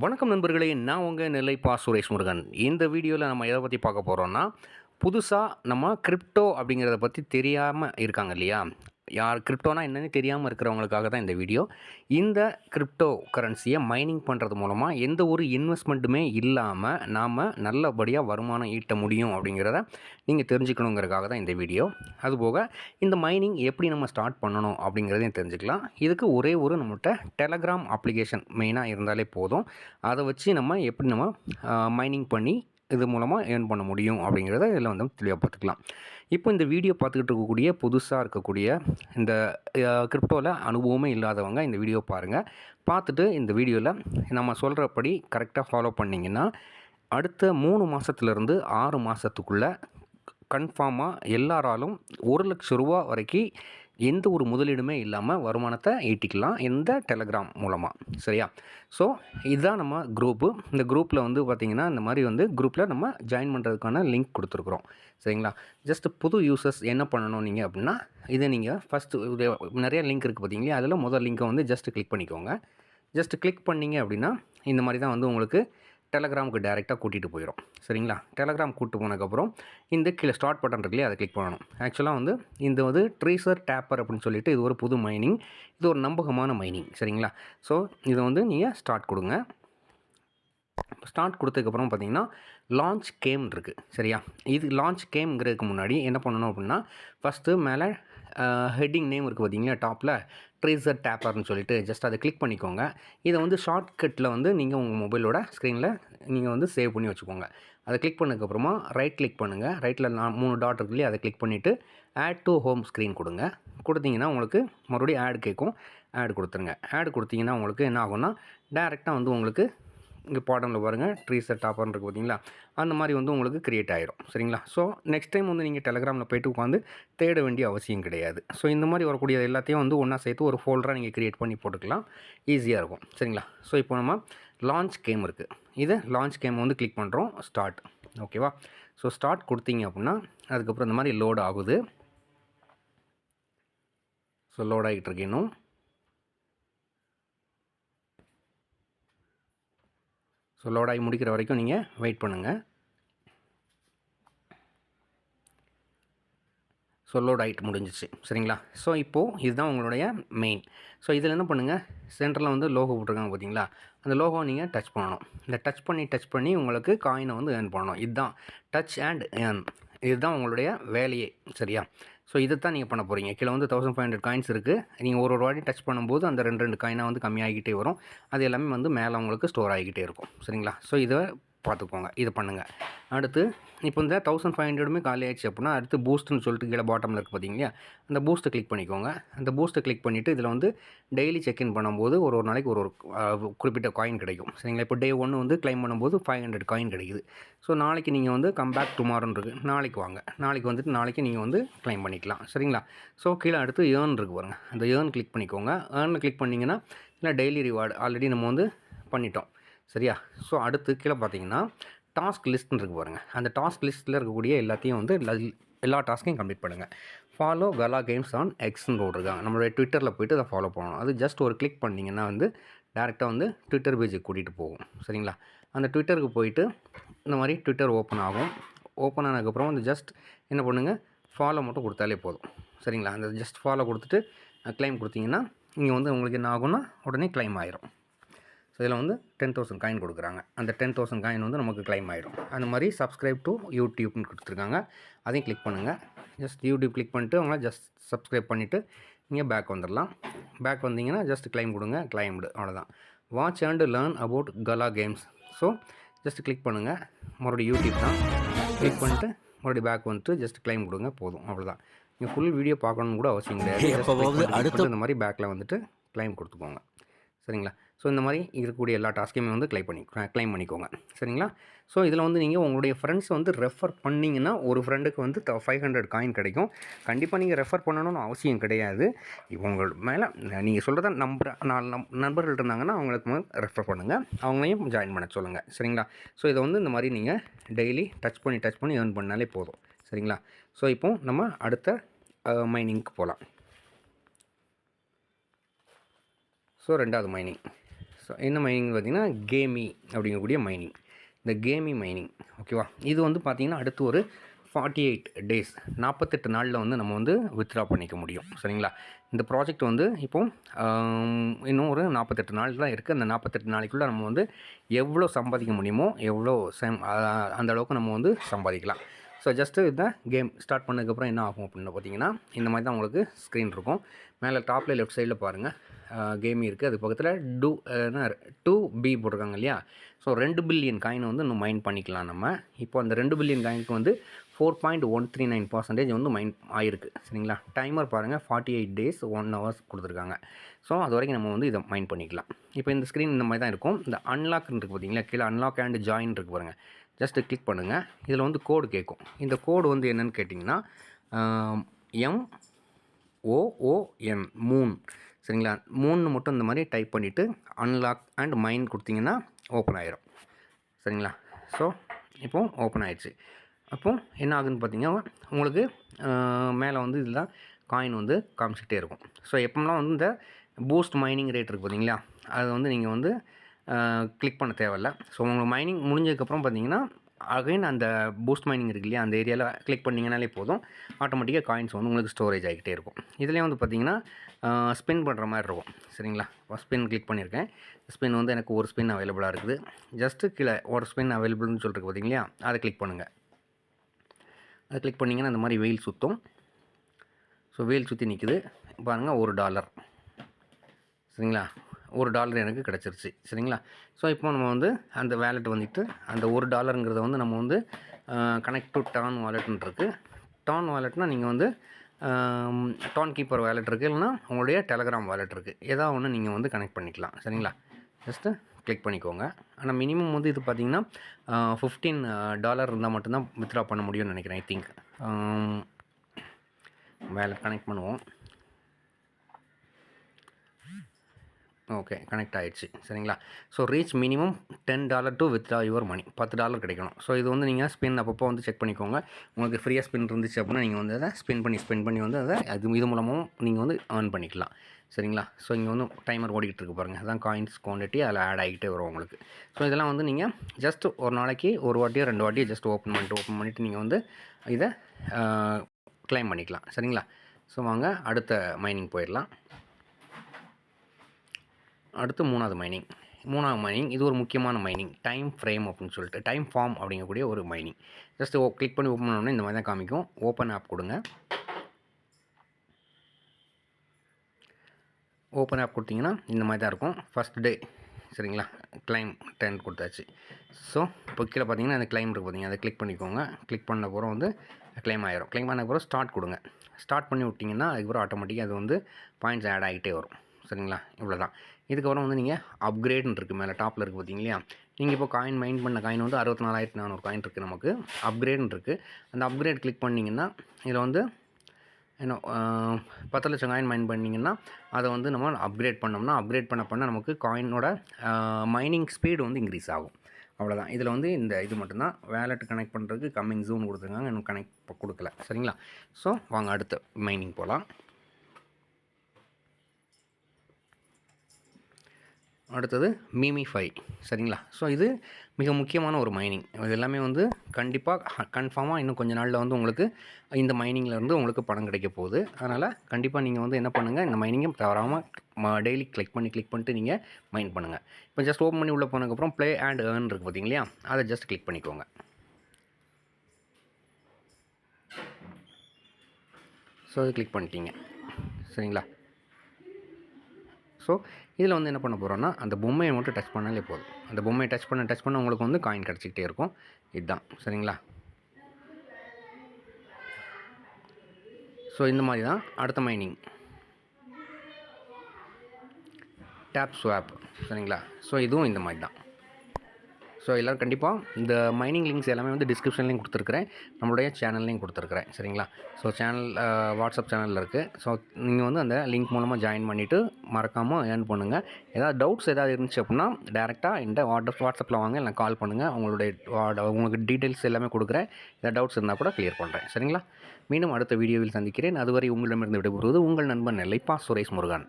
வணக்கம் நண்பர்களே நான் உங்கள் நெல்லை பா சுரேஷ் முருகன். இந்த வீடியோவில் நம்ம எதை பற்றி பார்க்க போகிறோம்னா புதுசாக நம்ம கிரிப்டோ அப்படிங்கிறத பற்றி தெரியாமல் இருக்காங்க இல்லையா? யார் கிரிப்டோனா என்னன்னு தெரியாமல் இருக்கிறவங்களுக்காக தான் இந்த வீடியோ இந்த கிரிப்டோ கரன்சியை மைனிங் பண்ணுறது மூலமாக எந்த ஒரு இன்வெஸ்ட்மெண்ட்டுமே இல்லாமல் நாம் நல்லபடியாக வருமானம் ஈட்ட முடியும் அப்படிங்கிறத நீங்கள் தெரிஞ்சுக்கணுங்கிறதுக்காக தான் இந்த வீடியோ அதுபோக இந்த மைனிங் எப்படி நம்ம ஸ்டார்ட் பண்ணணும் அப்படிங்கிறதையும் தெரிஞ்சுக்கலாம். இதுக்கு ஒரே ஒரு நம்மகிட்ட டெலகிராம் அப்ளிகேஷன் மெயினாக இருந்தாலே போதும். அதை வச்சு நம்ம எப்படி நம்ம மைனிங் பண்ணி இது மூலமாக ஏர்ன் பண்ண முடியும் அப்படிங்கிறத இதில் வந்து தெளிவாக பார்த்துக்கலாம். இப்போ இந்த வீடியோ பார்த்துக்கிட்டு இருக்கக்கூடிய புதுசாக இருக்கக்கூடிய இந்த கிரிப்டோவில் அனுபவமே இல்லாதவங்க இந்த வீடியோ பாருங்கள் பார்த்துட்டு இந்த வீடியோவில் நம்ம சொல்கிறபடி கரெக்டாக ஃபாலோ பண்ணிங்கன்னா அடுத்த மூணு மாதத்துலேருந்து ஆறு மாதத்துக்குள்ளே கன்ஃபார்மாக எல்லாராலும் ஒரு லட்ச ரூபா வரைக்கும் எந்த ஒரு முதலீடுமே இல்லாமல் வருமானத்தை ஈட்டிக்கலாம் இந்த டெலகிராம் மூலமாக சரியா? ஸோ இதுதான் நம்ம குரூப்பு இந்த குரூப்பில் வந்து பார்த்திங்கன்னா இந்த மாதிரி வந்து குரூப்பில் நம்ம ஜாயின் பண்ணுறதுக்கான லிங்க் கொடுத்துருக்குறோம். சரிங்களா? ஜஸ்ட் புது யூசர்ஸ் என்ன பண்ணணும் நீங்கள் அப்படின்னா இதை நீங்கள் ஃபஸ்ட்டு நிறைய லிங்க் இருக்குது பார்த்தீங்களா அதில் முதல் லிங்க்கை வந்து ஜஸ்ட் கிளிக் பண்ணிக்கோங்க. ஜஸ்ட் கிளிக் பண்ணிங்க அப்படின்னா இந்த மாதிரி தான் வந்து உங்களுக்கு டெலகிராமுக்கு டேரெக்டாக கூட்டிகிட்டு போயிடும். சரிங்களா? டெலகிராம் கூட்டு போனதுக்கப்புறம் இந்த கீழே ஸ்டார்ட் பட்டன் இருக்குல்லையே அதை கிளிக் பண்ணணும். ஆக்சுவலாக வந்து இந்த வந்து ட்ரீசர் டேப்பர் அப்படின்னு சொல்லிட்டு இது ஒரு புது மைனிங் இது ஒரு நம்பகமான மைனிங் சரிங்களா? ஸோ இதை வந்து நீங்கள் ஸ்டார்ட் கொடுங்க. ஸ்டார்ட் கொடுத்ததுக்கப்புறம் பார்த்தீங்கன்னா லான்ச் கேம் இருக்குது சரியா? இது லான்ச் கேம்ங்கிறதுக்கு முன்னாடி என்ன பண்ணணும் அப்படின்னா ஃபஸ்ட்டு மேலே ஹெட்டிங் நேம் இருக்குது பார்த்தீங்களா டாப்பில் ட்ரேசர் டேப்பர்னு சொல்லிட்டு ஜஸ்ட் அதை கிளிக் பண்ணிக்கோங்க. இதை வந்து ஷார்ட்கட்டில் வந்து நீங்கள் உங்கள் மொபைலோட ஸ்க்ரீனில் நீங்கள் வந்து சேவ் பண்ணி வச்சுக்கோங்க. அதை கிளிக் பண்ணதுக்கப்புறமா ரைட் கிளிக் பண்ணுங்கள் ரைட்டில் நான் மூணு டாட் இருக்குல்லையே அதை கிளிக் பண்ணிவிட்டு ஆட் டு ஹோம் ஸ்க்ரீன் கொடுங்க. கொடுத்தீங்கன்னா உங்களுக்கு மறுபடியும் ஆட் கேட்கும். ஆட் கொடுத்துருங்க. ஆட் கொடுத்தீங்கன்னா உங்களுக்கு என்ன ஆகும்னா டேரெக்டாக வந்து உங்களுக்கு இங்கே பாட்டமில் பாருங்கள் ட்ரீசர் டாப்பர்னு இருக்குது பார்த்தீங்களா அந்த மாதிரி வந்து உங்களுக்கு க்ரியேட் ஆயிரும். சரிங்களா? ஸோ நெக்ஸ்ட் டைம் வந்து நீங்கள் டெலகிராமில் போய்ட்டு உட்காந்து தேட வேண்டிய அவசியம் கிடையாது. ஸோ இந்த மாதிரி வரக்கூடிய எல்லாத்தையும் வந்து ஒன்றா சேர்த்து ஒரு ஃபோல்டராக நீங்கள் க்ரியேட் பண்ணி போட்டுக்கலாம். ஈஸியாக இருக்கும். சரிங்களா? ஸோ இப்போ நம்ம லான்ச் கேம் இருக்குது இதை லான்ச் கேம் வந்து கிளிக் பண்ணுறோம் ஸ்டார்ட் ஓகேவா ஸோ ஸ்டார்ட் கொடுத்தீங்க அப்படின்னா அதுக்கப்புறம் இந்த மாதிரி லோட் ஆகுது. ஸோ லோட் ஆகிட்டு இருக்கு இன்னும். ஸோ லோடாகி முடிக்கிற வரைக்கும் நீங்கள் வெயிட் பண்ணுங்கள் ஸோ லோட் ஆகிட்டு முடிஞ்சிச்சு. சரிங்களா? ஸோ இப்போது இதுதான் உங்களுடைய மெயின் ஸோ இதில் என்ன பண்ணுங்கள் சென்டரில் வந்து லோகோ போட்டிருக்காங்க பார்த்தீங்களா அந்த லோகோ நீங்கள் டச் பண்ணணும். இந்த டச் பண்ணி டச் பண்ணி உங்களுக்கு காயினை வந்து ஏர்ன் பண்ணணும். இதுதான். டச் அண்ட் ஏர்ன் இதுதான் உங்களுடைய வேலையே. சரியா? ஸோ இதை தான் நீங்கள் பண்ண போகிறீங்க கீழே வந்து தௌசண்ட் ஃபைவ் ஹண்ட்ரட் காயின்ஸ் இருக்குது நீங்கள் ஒரு ஒரு வாட்டி டச் பண்ணும்போது அந்த ரெண்டு ரெண்டு காயினாக வந்து கம்மியாகிக்கிட்டே வரும். அது எல்லாமே வந்து மேலே உங்களுக்கு ஸ்டோர் ஆகிக்கிட்டே இருக்கும். சரிங்களா? ஸோ இதை பார்த்துக்கோங்க. இது பண்ணுங்கள் அடுத்து இப்போ இந்த தௌசண்ட் ஃபைவ் ஹண்ட்ரடுமே காலி ஆயிடுச்சு அப்படின்னா அடுத்து பூஸ்ட்னு சொல்லிட்டு கீழே பாட்டமில் இருக்குது பார்த்தீங்களா அந்த பூஸ்ட்டை கிளிக் பண்ணிக்கோங்க. அந்த பூஸ்ட்டை கிளிக் பண்ணிவிட்டு இதில் வந்து டெய்லி செக்இன் பண்ணும்போது ஒரு ஒரு நாளைக்கு ஒரு ஒரு குறிப்பிட்ட காயின் கிடைக்கும். சரிங்களா? இப்போ டே ஒன்று வந்து க்ளைம் பண்ணும்போது ஃபைவ் ஹண்ட்ரட் காயின் கிடைக்குது. ஸோ நாளைக்கு நீங்கள் வந்து கம் பேக் டுமாரோன்னு இருக்குது நாளைக்கு வாங்க. நாளைக்கு வந்துட்டு நாளைக்கு நீங்கள் வந்து க்ளைம் பண்ணிக்கலாம். சரிங்களா? ஸோ கீழே அடுத்து ஏர்ன் இருக்குது பாருங்கள் அந்த ஏர்ன் கிளிக் பண்ணிக்கோங்க. ஏர்னில் கிளிக் பண்ணிங்கன்னா இல்லை டெய்லி ரிவார்டு ஆல்ரெடி நம்ம வந்து பண்ணிட்டோம். சரியா? ஸோ அடுத்து கீழே பார்த்தீங்கன்னா டாஸ்க் லிஸ்ட்னு இருக்கு பாருங்கள் அந்த டாஸ்க் லிஸ்ட்டில் இருக்கக்கூடிய எல்லாத்தையும் வந்து எல்லா- டாஸ்க்கையும் கம்ப்ளீட் பண்ணுங்கள் ஃபாலோ கலா கேம்ஸ் ஆன் எக்ஸ்னு போட்டிருக்காங்க. நம்மளுடைய ட்விட்டரில் போயிட்டு அதை ஃபாலோ பண்ணணும். அது ஜஸ்ட் ஒரு கிளிக் பண்ணிங்கன்னா வந்து டேரெக்டாக வந்து ட்விட்டர் பேஜுக்கு கூட்டிகிட்டு போகும். சரிங்களா? அந்த ட்விட்டருக்கு போயிட்டு இந்த மாதிரி ட்விட்டர் ஓப்பன் ஆகும். ஓப்பன் ஆனதுக்கப்புறம் வந்து ஜஸ்ட் என்ன பண்ணுங்கள் ஃபாலோ மட்டும் கொடுத்தாலே போதும். சரிங்களா? அந்த ஜஸ்ட் ஃபாலோ கொடுத்துட்டு க்ளைம் கொடுத்தீங்கன்னா இங்கே வந்து உங்களுக்கு என்ன ஆகும்னா உடனே க்ளைம் ஆயிரும். ஸோ இதில் வந்து டென் தௌசண்ட் காயின் கொடுக்குறாங்க. அந்த டென் தௌசண்ட் காயின் வந்து நமக்கு க்ளைம் ஆகிடும் அந்த மாதிரி சப்ஸ்கிரைப் டு யூடியூப்னு கொடுத்துருக்காங்க. அதையும் கிளிக் பண்ணுங்கள் ஜஸ்ட் யூடியூப் கிளிக் பண்ணிட்டு அவங்கள ஜஸ்ட் சப்ஸ்கிரைப் பண்ணிவிட்டு நீங்கள் பேக் வந்துடலாம். பேக் வந்தீங்கன்னா ஜஸ்ட் க்ளைம் கொடுங்க. க்ளைம்டு அவ்வளோதான். Watch and learn about Kala games so just click பண்ணுங்கள் மறுபடியும் யூடியூப் தான். கிளிக் பண்ணிட்டு மறுபடியும் பேக் வந்துட்டு ஜஸ்ட் க்ளைம் கொடுங்க. போதும். அவ்வளோதான். நீங்கள் ஃபுல் வீடியோ பார்க்கணும்னு கூட அவசியம் கிடையாது. அடுத்த- இந்த மாதிரி பேக்கில் வந்துட்டு க்ளைம் கொடுத்துக்கோங்க. சரிங்களா? ஸோ இந்த மாதிரி இருக்கக்கூடிய எல்லா டாஸ்க்கையுமே வந்து கிளைம் பண்ணி க்ளைம் பண்ணிக்கோங்க. சரிங்களா? ஸோ இதில் வந்து நீங்கள் உங்களுடைய ஃப்ரெண்ட்ஸ் வந்து ரெஃபர் பண்ணிங்கன்னா ஒரு ஃப்ரெண்டுக்கு வந்து ஃபைவ் ஹண்ட்ரட் காயின் கிடைக்கும். கண்டிப்பாக நீங்கள் ரெஃபர் பண்ணணும்னு அவசியம் கிடையாது. இப்போ உங்கள் மேலே நீங்கள் சொல்கிறத நம்பர் நாலு நம் நண்பர்கள் இருந்தாங்கன்னா அவங்களுக்கு ரெஃபர் பண்ணுங்கள் அவங்களையும் ஜாயின் பண்ண சொல்லுங்கள் சரிங்களா? ஸோ இதை வந்து இந்த மாதிரி நீங்கள் டெய்லி டச் பண்ணி டச் பண்ணி ஏர்ன் பண்ணாலே போதும். சரிங்களா? ஸோ இப்போ நம்ம அடுத்த மைனிங்க்கு போகலாம் ஸோ ரெண்டாவது மைனிங் ஸோ என்ன மைனிங் பார்த்தீங்கன்னா கேமி அப்படிங்கக்கூடிய மைனிங் இந்த கேமி மைனிங் ஓகேவா இது வந்து பார்த்திங்கன்னா அடுத்து ஒரு ஃபார்ட்டி எயிட் டேஸ் நாற்பத்தெட்டு நாளில் வந்து நம்ம வந்து வித்ட்ரா பண்ணிக்க முடியும். சரிங்களா? இந்த ப்ராஜெக்ட் வந்து இப்போ இன்னும் ஒரு நாற்பத்தெட்டு நாள் தான் இருக்குது அந்த நாற்பத்தெட்டு நாளைக்குள்ளே நம்ம வந்து எவ்வளோ சம்பாதிக்க முடியுமோ எவ்வளோ சேம் அந்தளவுக்கு அந்த அளவுக்கு நம்ம வந்து சம்பாதிக்கலாம். ஸோ ஜஸ்ட்டு இந்த கேம் ஸ்டார்ட் பண்ணதுக்கப்புறம் என்ன ஆகும் அப்படின்னு பார்த்தீங்கன்னா இந்த மாதிரி தான் உங்களுக்கு ஸ்க்ரீன் இருக்கும். மேலே டாப்பில் லெஃப்ட் சைடில் பாருங்கள் கேமி இருக்குது அது பக்கத்தில் டூ என்ன டூ பி போட்டிருக்காங்க இல்லையா? ஸோ ரெண்டு பில்லியன் காயினை வந்து இன்னும் மைண்ட் பண்ணிக்கலாம் நம்ம. இப்போ அந்த ரெண்டு பில்லியன் காயினுக்கு வந்து four point one three nine percentage வந்து மைண்ட் ஆயிருக்கு. சரிங்களா? டைமர் பாருங்கள் forty eight days one hours கொடுத்துருக்காங்க. ஸோ அது வரைக்கும் நம்ம வந்து இதை மைண்ட் பண்ணிக்கலாம். இப்போ இந்த ஸ்க்ரீன் இந்த மாதிரி தான் இருக்கும். இந்த அன்லாக்னு இருக்குது பார்த்தீங்களா? கீழே அன்லாக் அண்ட் ஜாயின் இருக்கு பாருங்கள் ஜஸ்ட்டு கிளிக் பண்ணுங்கள் இதில் வந்து கோடு கேட்கும். இந்த கோடு வந்து என்னென்னு கேட்டிங்கன்னா எம் ஓஓஎன் மூன் சரிங்களா? மூணு மட்டும் இந்த மாதிரி டைப் பண்ணிவிட்டு அன்லாக் அண்ட் மைன் கொடுத்தீங்கன்னா ஓப்பன் ஆயிரும். சரிங்களா? ஸோ இப்போ ஓப்பன் ஆயிடுச்சு. அப்போது என்ன ஆகுதுன்னு பார்த்தீங்கன்னா உங்களுக்கு மேலே வந்து இதில் காயின் வந்து காமிச்சிக்கிட்டே இருக்கும். ஸோ எப்போம்லாம் வந்து இந்த பூஸ்ட் மைனிங் ரேட் இருக்குது பார்த்தீங்களா? அதை வந்து நீங்கள் வந்து கிளிக் பண்ண தேவையில்ல. ஸோ உங்களுக்கு மைனிங் முடிஞ்சதுக்கப்புறம் பார்த்தீங்கன்னா அகைன் அந்த பூஸ்ட் மைனிங் இருக்கு இல்லையா? அந்த ஏரியாவில் கிளிக் பண்ணிங்கனாலே போதும். ஆட்டோமேட்டிக்காக காயின்ஸ் வந்து உங்களுக்கு ஸ்டோரேஜ் ஆகிக்கிட்டே இருக்கும். இதுலேயே வந்து பார்த்தீங்கன்னா ஸ்பின் பண்ணுற மாதிரி இருக்கும். சரிங்களா? இப்போ ஸ்பின் கிளிக் பண்ணியிருக்கேன் ஸ்பின் வந்து எனக்கு ஒரு ஸ்பின் அவைலபிளாக இருக்குது. ஜஸ்ட்டு கீழே ஒரு ஸ்பின் அவைலபிள்னு சொல்லிட்டு பார்த்தீங்களா அதை கிளிக் பண்ணுங்கள் அதை கிளிக் பண்ணிங்கன்னா அந்த மாதிரி வெயில் சுற்றும் ஸோ வெயில் சுற்றி நிற்குது பாருங்கள் ஒரு டாலர் சரிங்களா? ஒரு டாலர் எனக்கு கிடச்சிருச்சு. சரிங்களா? ஸோ இப்போ நம்ம வந்து அந்த வேலெட் வந்துட்டு அந்த ஒரு டாலருங்கிறத வந்து நம்ம வந்து கனெக்ட் டு டான் வாலெட்னு டான் வாலெட்னால் நீங்கள் வந்து டான் கீப்பர் வேலெட் இருக்குது இல்லைனா உங்களுடைய டெலகிராம் வேலெட் இருக்குது ஏதாவது ஒன்று நீங்கள் வந்து கனெக்ட் பண்ணிக்கலாம். சரிங்களா? ஜஸ்ட்டு கிளிக் பண்ணிக்கோங்க. ஆனால் மினிமம் வந்து இது பார்த்தீங்கன்னா ஃபிஃப்டீன் டாலர் இருந்தால் மட்டும்தான் வித்ட்ரா பண்ண முடியும்னு நினைக்கிறேன் ஐ திங்க் வேலெட் கனெக்ட் பண்ணுவோம். ஓகே கனெக்ட் ஆகிடுச்சு சரிங்களா? So reach minimum ten dollar to withdraw your money பத்து டாலர் கிடைக்கணும். ஸோ இது வந்து நீங்கள் ஸ்பின் அப்பப்போ வந்து செக் பண்ணிக்கோங்க. உங்களுக்கு ஃப்ரீயாக ஸ்பின் இருந்துச்சு அப்படின்னா நீங்கள் வந்து அதை ஸ்பின் பண்ணி ஸ்பின் பண்ணி வந்து அதை அது இது மூலமாகவும் நீங்கள் வந்து ஏர்ன் பண்ணிக்கலாம். சரிங்களா? ஸோ இங்கே வந்து டைமர் ஓடிக்கிட்டு இருக்கு பாருங்கள் அதான் காயின்ஸ் குவான்டிட்டி அதில் ஆட் ஆகிட்டே வரும் உங்களுக்கு. ஸோ இதெல்லாம் வந்து நீங்கள் ஜஸ்ட் ஒரு நாளைக்கு ஒரு வாட்டியோ ரெண்டு வாட்டியோ ஜஸ்ட் ஓப்பன் பண்ணிட்டு ஓப்பன் பண்ணிவிட்டு நீங்கள் வந்து இதை க்ளைம் பண்ணிக்கலாம். சரிங்களா? ஸோ வாங்க அடுத்த மைனிங் போயிடலாம். அடுத்து மூணாவது மைனிங் மூணாவது மைனிங் இது ஒரு முக்கியமான மைனிங் டைம் ஃப்ரேம் அப்படின்னு சொல்லிட்டு டைம் ஃபார்ம் அப்படிங்கக்கூடிய ஒரு மைனிங் ஜஸ்ட் ஓ கிளிக் பண்ணி ஓப்பன் பண்ணோடனே இந்த மாதிரி தான் காமிக்கும். ஓப்பன் ஆப் கொடுங்க. ஓப்பன் ஆப் கொடுத்தீங்கன்னா இந்த மாதிரி தான் இருக்கும். ஃபஸ்ட் டே சரிங்களா? கிளைம் டென் கொடுத்தாச்சு. ஸோ இப்போ கீழே பார்த்தீங்கன்னா அந்த கிளைம் இருக்குது பார்த்தீங்கன்னா அதை கிளிக் பண்ணிக்கோங்க. கிளிக் பண்ண அப்புறம் வந்து கிளைம் ஆயிரும். கிளைம் பண்ண அப்புறம் ஸ்டார்ட் கொடுங்க. ஸ்டார்ட் பண்ணி விட்டிங்கன்னா அதுக்கப்புறம் ஆட்டோமேட்டிக்காக அது வந்து பாயிண்ட்ஸ் ஆட் ஆகிட்டே வரும். சரிங்களா? இவ்வளோ தான் இதுக்கப்புறம் வந்து நீங்கள் அப்கிரேட்னு இருக்குது மேலே டாப்பில் இருக்குது பார்த்தீங்களா நீங்கள் இப்போ காயின் மைண்ட் பண்ண காயின் வந்து அறுபத்தி நாலாயிரத்தி நானூறு காயின் இருக்குது நமக்கு. அப்கிரேட்னு இருக்குது அந்த அப்கிரேட் கிளிக் பண்ணிங்கன்னா இதில் வந்து என்ன பத்து லட்சம் காயின் மைன் பண்ணிங்கன்னா அதை வந்து நம்ம அப்கிரேட் பண்ணோம்னா அப்கிரேட் பண்ண பண்ண நமக்கு காயினோட மைனிங் ஸ்பீடு வந்து இன்க்ரீஸ் ஆகும். அவ்வளோதான் இதில் வந்து இந்த இது மட்டும்தான். வேலெட் கனெக்ட் பண்ணுறதுக்கு கம்மிங் ஜூன் கொடுத்துருக்காங்க. இன்னும் கனெக்ட் கொடுக்கல. சரிங்களா? ஸோ வாங்க அடுத்த மைனிங் போகலாம் அடுத்தது மீமி ஃபை சரிங்களா? ஸோ இது மிக முக்கியமான ஒரு மைனிங் இது எல்லாமே வந்து கண்டிப்பாக கன்ஃபார்மாக இன்னும் கொஞ்ச நாளில் வந்து உங்களுக்கு இந்த மைனிங்கில் இருந்து உங்களுக்கு பணம் கிடைக்க போகுது. அதனால் கண்டிப்பாக நீங்கள் வந்து என்ன பண்ணுங்கள் இந்த மைனிங்கை தவறாமல் டெய்லி கிளிக் பண்ணி கிளிக் பண்ணிட்டு நீங்கள் மைன் பண்ணுங்கள் இப்போ ஜஸ்ட் ஓப்பன் பண்ணி உள்ளே போனதுக்கப்புறம் ப்ளே அண்ட் ஏர்ன் இருக்குது பார்த்தீங்களா அதை ஜஸ்ட் கிளிக் பண்ணிக்கோங்க. ஸோ அதை கிளிக் பண்ணிட்டீங்க. சரிங்களா? ஸோ இதில் வந்து என்ன பண்ண போகிறோன்னா அந்த பொம்மையை மட்டும் டச் பண்ணாலே போதும். அந்த பொம்மையை டச் பண்ண டச் பண்ண உங்களுக்கு வந்து காயின் கிடச்சிக்கிட்டே இருக்கும். இதுதான் சரிங்களா? ஸோ இந்த மாதிரி தான் அடுத்த மைனிங் டேப் ஸ்வாப் சரிங்களா? ஸோ இதுவும் இந்த மாதிரி தான். ஸோ எல்லோரும் கண்டிப்பாக இந்த மைனிங் லிங்க்ஸ் எல்லாமே வந்து டிஸ்கிரிப்ஷன்லேயும் கொடுத்துருக்குறேன். நம்மளுடைய சேனல்லையும் கொடுத்துருக்குறேன். சரிங்களா? ஸோ சேனல் வாட்ஸ்அப் சேனலில் இருக்குது ஸோ நீங்கள் வந்து அந்த லிங்க் மூலமாக ஜாயின் பண்ணிவிட்டு மறக்காமல் ஏர்ன் பண்ணுங்கள் ஏதாவது டவுட்ஸ் ஏதாவது இருந்துச்சு அப்படின்னா டேரெக்டாக இந்த வாட்ஸ்அப் வாட்ஸ்அப்பில் வாங்க இல்லை கால் பண்ணுங்கள் உங்களுடைய உங்களுக்கு டீட்டெயில்ஸ் எல்லாமே கொடுக்குறேன். ஏதாவது டவுட்ஸ் இருந்தால் கூட க்ளியர் பண்ணுறேன் சரிங்களா? மீண்டும் அடுத்த வீடியோவில் சந்திக்கிறேன். அதுவரை உங்களிடமிருந்து விடைபெறுவது உங்கள் நண்பன் நெல்லைப்பா சுரேஷ் முருகன்.